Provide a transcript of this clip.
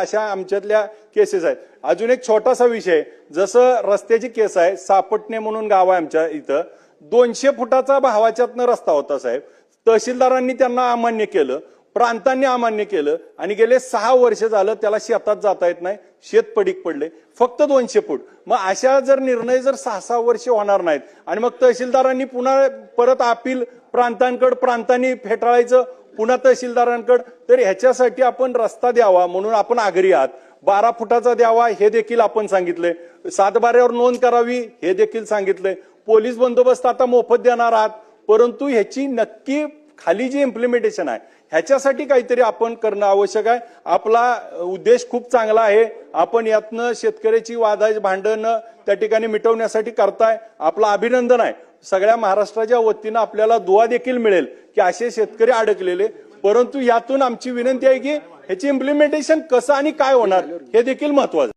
अशा आमच्यातल्या केसेस आहेत. अजून एक छोटासा विषय जसं रस्त्याची केस आहे सापटणे म्हणून गाव आहे आमच्या इथं दोनशे फुटाचा भावाच्यातनं रस्ता होता साहेब. तहसीलदारांनी त्यांना अमान्य केलं. प्रांतांनी अमान्य केलं आणि गेले सहा वर्ष झालं त्याला शेतात जाता येत नाही शेत पडीक पडले फक्त दोनशे फूट. मग अशा जर निर्णय जर सहा सहा वर्ष होणार नाहीत आणि मग तहसीलदारांनी पुन्हा परत अपील प्रांतांकडे प्रांतांनी फेटाळायचं पुन्हा तहसीलदारांकडे तर ह्याच्यासाठी आपण रस्ता द्यावा म्हणून आपण आगरी आहात. बारा फुटाचा द्यावा हे देखील आपण सांगितले. सातबाऱ्यावर नोंद करावी हे देखील सांगितले. पोलीस बंदोबस्त आता मोफत देणार आहात परंतु ह्याची नक्की खाली जी इम्प्लिमेंटेशन आहे ह्याच्यासाठी काहीतरी आपण करणं आवश्यक आहे. आपला उद्देश खूप चांगला आहे. आपण यातनं शेतकऱ्याची वादाची भांडणं त्या ठिकाणी मिटवण्यासाठी करताय. आपलं अभिनंदन आहे. सगळ्या महाराष्ट्राच्या वतीनं आपल्याला दुवा देखील मिळेल की असे शेतकरी अडकलेले. परंतु यातून आमची विनंती आहे की ह्याची इम्प्लिमेंटेशन कसं आणि काय होणार हे देखील महत्वाचं